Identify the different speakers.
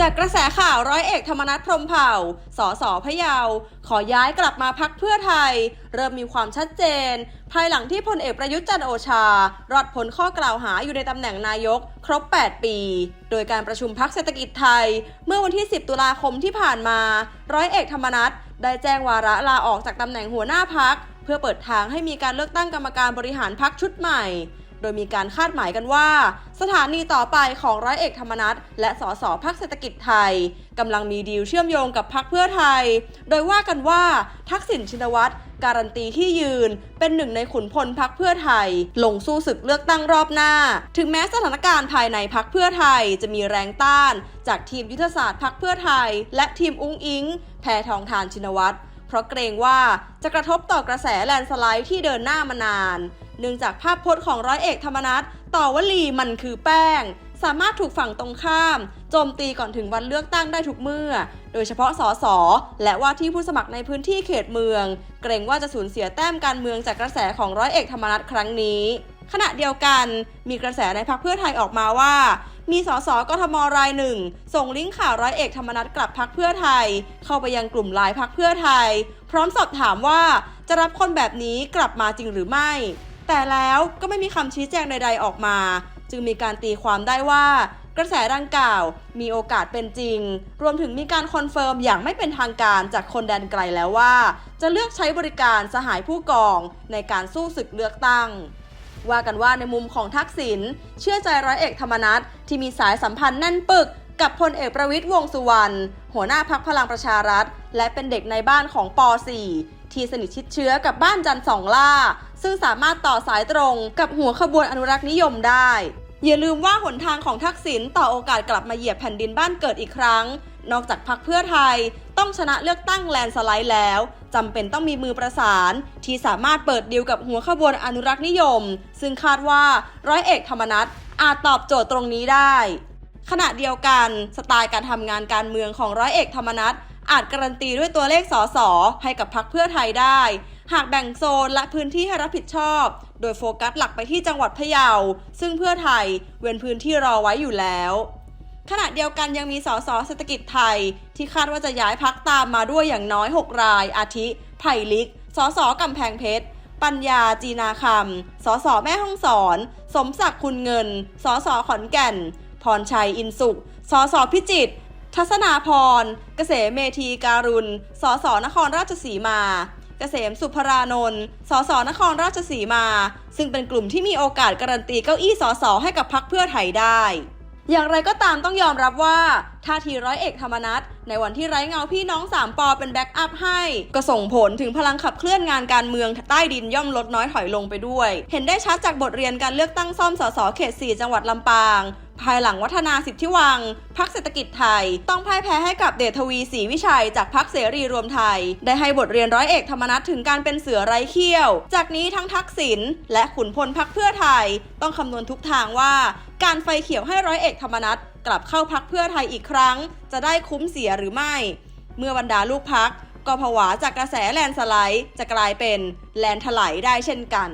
Speaker 1: จากกระแสข่าวร้อยเอกธรรมนัฐพรมเผ่า สสพะเยา ขอย้ายกลับมาพักเพื่อไทย เริ่มมีความชัดเจน ภายหลังที่พลเอกประยุทธ์จันโอชารอดพ้นข้อกล่าวหาอยู่ในตำแหน่งนายก ครบ 8 ปี โดยการประชุมพักเศรษฐกิจไทย เมื่อวันที่ 10 ตุลาคมที่ผ่านมา ร้อยเอกธรรมนัฐได้แจ้งวาระลาออกจากตำแหน่งหัวหน้าพัก เพื่อเปิดทางให้มีการเลือกตั้งกรรมการบริหารพักชุดใหม่ โดยมีการคาดหมายกันว่า สถานีต่อไปของร้อยเอกธรรมนัฐและสสพักเศรษฐกิจไทยกำลังมีดีลเชื่อมโยงกับพักเพื่อไทย โดยว่ากันว่าทักษิณชินวัตรการันตีที่ยืนเป็นหนึ่งในขุนพลพักเพื่อไทย ลงสู้ศึกเลือกตั้งรอบหน้า ถึงแม้สถานการณ์ภายในพักเพื่อไทยจะมีแรงต้าน จากทีมยุทธศาสตร์พักเพื่อไทย และทีมอุ้งอิง แพทองทานชินวัตรเพราะเกรงว่าจะกระทบต่อกระแสแลนสไลด์ที่เดินหน้ามานาน เนื่องจากภาพพจน์ของร้อยเอกธรรมนัฐต่อวลีมันคือแป้ง สามารถถูกฝั่งตรงข้าม โจมตีก่อนถึงวันเลือกตั้งได้ทุกเมื่อ โดยเฉพาะสสและว่าที่ผู้สมัครในพื้นที่เขตเมือง เกรงว่าจะสูญเสียแต้มการเมืองจากกระแสของร้อยเอกธรรมนัฐครั้งนี้ขณะเดียวกันมีกระแสในพักเพื่อไทยออกมาว่า มีสสกทมรายหนึ่ง ส่งลิงก์ข่าวร้อยเอกธรรมนัฐกลับพักเพื่อไทย เข้าไปยังกลุ่มไลน์พักเพื่อไทย พร้อมสอบถามว่าจะรับคนแบบนี้กลับมาจริงหรือไม่ แต่แล้วก็ไม่มีคำชี้แจงใด ๆออกมา จึงมีการตีความได้ว่ากระแสดังกล่าวมีโอกาสเป็นจริง รวมถึงมีการคอนเฟิร์มอย่างไม่เป็นทางการจากคนแดนไกลแล้วว่า จะเลือกใช้บริการสหายผู้กองในการสู้ศึกเลือกตั้ง ว่ากันว่าในมุมของทักษิณเชื่อใจร้อยเอกธรรมนัฐที่มีสายสัมพันธ์แน่นปึก กับพลเอกประวิตยวงสุวรรณหัวหน้าพักพลังประชารัฐ และเป็นเด็กในบ้านของป .4 ที่สนิทชิดเชื้อกับบ้านจันทร์สองล่า ซึ่งสามารถต่อสายตรงกับหัวขบวนอนุรักษ์นิยมได้ อย่าลืมว่าหนทางของทักษิณต่อโอกาสกลับมาเหยียบแผ่นดินบ้านเกิดอีกครั้ง นอกจากพักเพื่อไทยต้องชนะเลือกตั้งแลนสไลด์แล้วจำเป็นต้องมีมือประสาน ที่สามารถเปิดดีลกับหัวขบวนอนุรักษ์นิยม ซึ่งคาดว่าร้อยเอกธรรมนัฐอาจตอบโจทย์ตรงนี้ได้ ขณะเดียวกัน สไตล์การทำงานการเมืองของร้อยเอกธรรมนัฐ อาจการันตีด้วยตัวเลขสสให้กับพักเพื่อไทยได้ หากแบ่งโซนและพื้นที่ให้รับผิดชอบ โดยโฟกัสหลักไปที่จังหวัดพะเยา ซึ่งเพื่อไทยเว้นพื้นที่รอไว้อยู่แล้วขณะเดียวกันยังมีสสเศรษฐกิจไทย ที่คาดว่าจะย้ายพักตามมาด้วยอย่างน้อย 6 ราย อาทิ ไผ่ลิก สสกำแพงเพชร ปัญญาจีนาคำ สสแม่ห้องสอน สมศักดิ์คุณเงิน สสขอนแก่น พรชัยอินสุข สสพิจิตร ทัศนาพร เกษมเมธีการุณ สสนครราชสีมา เกษมสุภรานนท์สสนครราชสีมา ซึ่งเป็นกลุ่มที่มีโอกาสการันตีเก้าอี้สสให้กับพักเพื่อไทยได้ อย่างไรก็ตามต้องยอมรับว่าท่าทีร้อยเอกธรรมนัฐ ในวันที่ไร้เงาพี่น้องสามปอเป็นแบ็กอัพให้ ก็ส่งผลถึงพลังขับเคลื่อนงานการเมืองใต้ดินย่อมลดน้อยถอยลงไปด้วย เห็นได้ชัดจากบทเรียนการเลือกตั้งซ่อมสสเขต 4 จังหวัดลำปางภายหลังวัฒนาสิทธิวังพักเศรษฐกิจไทย ต้องพ่ายแพ้ให้กับเดชทวีศรีวิชัย จากพักเสรีรวมไทย ได้ให้บทเรียนร้อยเอกธรรมนัฐถึงการเป็นเสือไร้เขี้ยว จากนี้ทั้งทักษิณและขุนพลพักเพื่อไทย ต้องคำนวณทุกทางว่า การไฟเขียวให้ร้อยเอกธรรมนัฐ กลับเข้าพักเพื่อไทยอีกครั้ง จะได้คุ้มเสียหรือไม่ เมื่อบรรดาลูกพักก็ผวาจากกระแสแลนสไลด์จะกลายเป็นแลนถลายได้เช่นกัน